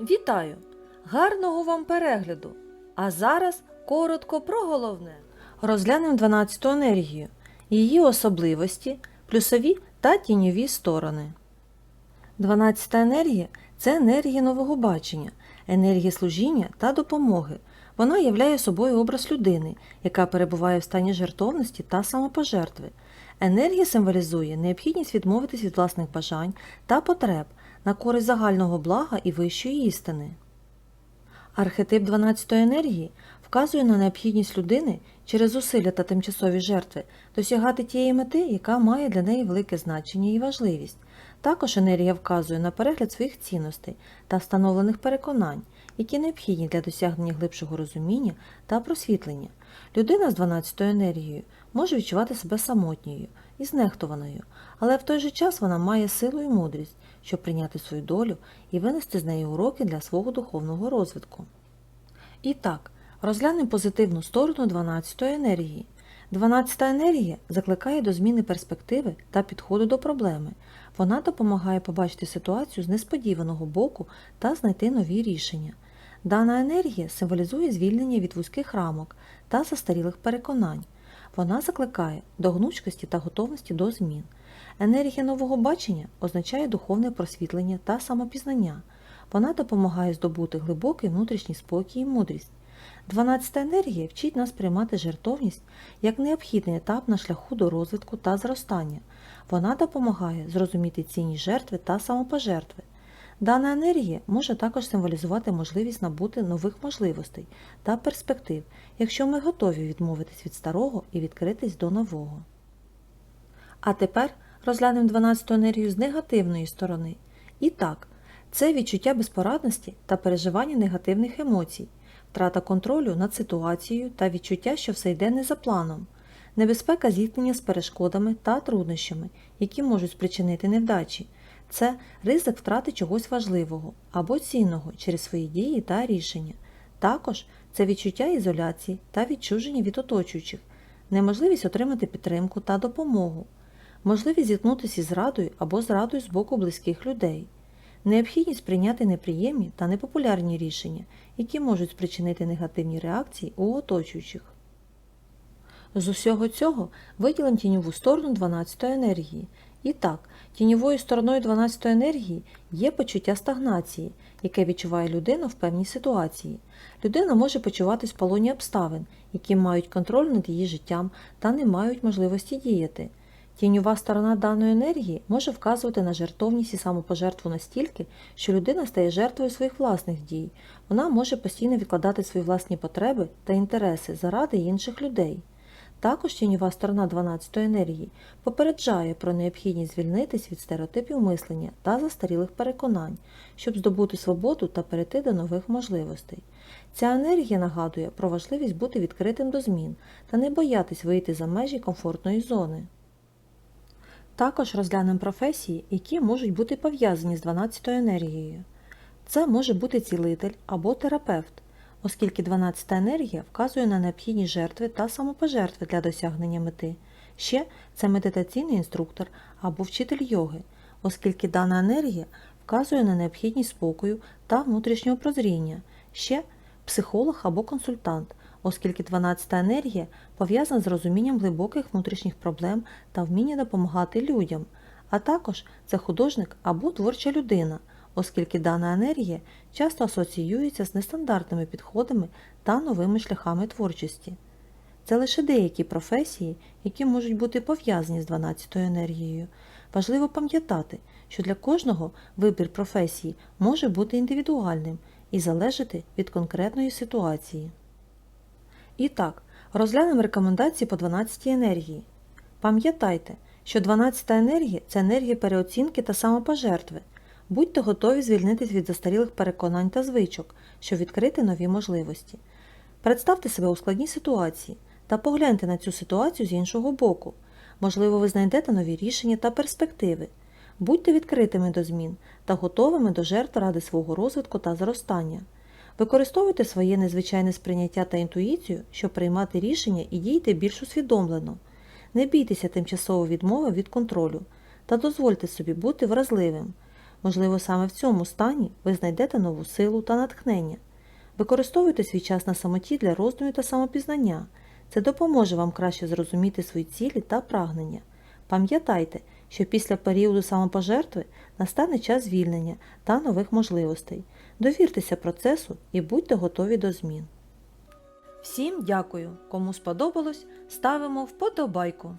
Вітаю! Гарного вам перегляду! А зараз коротко про головне. Розглянемо 12-ту енергію, її особливості, плюсові та тіньові сторони. 12-та енергія це енергія нового бачення, енергія служіння та допомоги. Вона являє собою образ людини, яка перебуває в стані жертовності та самопожертви. Енергія символізує необхідність відмовитись від власних бажань та потреб на користь загального блага і вищої істини. Архетип 12-ї енергії вказує на необхідність людини через зусилля та тимчасові жертви досягати тієї мети, яка має для неї велике значення і важливість. Також енергія вказує на перегляд своїх цінностей та встановлених переконань, які необхідні для досягнення глибшого розуміння та просвітлення. Людина з 12-ю енергією може відчувати себе самотньою і знехтуваною, але в той же час вона має силу і мудрість, щоб прийняти свою долю і винести з неї уроки для свого духовного розвитку. І так, розглянемо позитивну сторону 12-ї енергії. 12-та енергія закликає до зміни перспективи та підходу до проблеми. Вона допомагає побачити ситуацію з несподіваного боку та знайти нові рішення. Дана енергія символізує звільнення від вузьких рамок та застарілих переконань. Вона закликає до гнучкості та готовності до змін. Енергія нового бачення означає духовне просвітлення та самопізнання. Вона допомагає здобути глибокий внутрішній спокій і мудрість. 12 енергія вчить нас приймати жертовність як необхідний етап на шляху до розвитку та зростання. Вона допомагає зрозуміти цінність жертви та самопожертви. Дана енергія може також символізувати можливість набути нових можливостей та перспектив, якщо ми готові відмовитись від старого і відкритись до нового. А тепер розглянемо 12-ту енергію з негативної сторони. І так, це відчуття безпорадності та переживання негативних емоцій, втрата контролю над ситуацією та відчуття, що все йде не за планом, небезпека зіткнення з перешкодами та труднощами, які можуть спричинити невдачі. Це ризик втрати чогось важливого або цінного через свої дії та рішення. Також це відчуття ізоляції та відчуження від оточуючих, неможливість отримати підтримку та допомогу, можливість зіткнутися із зрадою або зрадою з боку близьких людей, необхідність прийняти неприємні та непопулярні рішення, які можуть спричинити негативні реакції у оточуючих. З усього цього виділимо тіньову сторону 12-ї енергії. І так, тіньовою стороною 12-ї енергії є почуття стагнації, яке відчуває людина в певній ситуації. Людина може почуватись в полоні обставин, які мають контроль над її життям та не мають можливості діяти. Тіньова сторона даної енергії може вказувати на жертовність і самопожертву настільки, що людина стає жертвою своїх власних дій. Вона може постійно відкладати свої власні потреби та інтереси заради інших людей. Також тіньова сторона 12-ї енергії попереджає про необхідність звільнитись від стереотипів мислення та застарілих переконань, щоб здобути свободу та перейти до нових можливостей. Ця енергія нагадує про важливість бути відкритим до змін та не боятись вийти за межі комфортної зони. Також розглянемо професії, які можуть бути пов'язані з 12 енергією. Це може бути цілитель або терапевт, оскільки 12-та енергія вказує на необхідність жертви та самопожертви для досягнення мети. Ще це медитаційний інструктор або вчитель йоги, оскільки дана енергія вказує на необхідність спокою та внутрішнього прозріння. Ще психолог або консультант, оскільки 12 енергія пов'язана з розумінням глибоких внутрішніх проблем та вміння допомагати людям, а також це художник або творча людина, оскільки дана енергія часто асоціюється з нестандартними підходами та новими шляхами творчості. Це лише деякі професії, які можуть бути пов'язані з 12-ю енергією. Важливо пам'ятати, що для кожного вибір професії може бути індивідуальним і залежати від конкретної ситуації. І так, розглянемо рекомендації по 12 енергії. Пам'ятайте, що 12 енергія це енергія переоцінки та самопожертви. Будьте готові звільнитись від застарілих переконань та звичок, щоб відкрити нові можливості. Представте себе у складній ситуації та погляньте на цю ситуацію з іншого боку. Можливо, ви знайдете нові рішення та перспективи. Будьте відкритими до змін та готовими до жертв ради свого розвитку та зростання. Використовуйте своє незвичайне сприйняття та інтуїцію, щоб приймати рішення і дійте більш усвідомлено. Не бійтеся тимчасової відмови від контролю та дозвольте собі бути вразливим. Можливо, саме в цьому стані ви знайдете нову силу та натхнення. Використовуйте свій час на самоті для роздумів та самопізнання. Це допоможе вам краще зрозуміти свої цілі та прагнення. Пам'ятайте, що після періоду самопожертви настане час звільнення та нових можливостей. Довіртеся процесу і будьте готові до змін. Всім дякую! Кому сподобалось, ставимо вподобайку.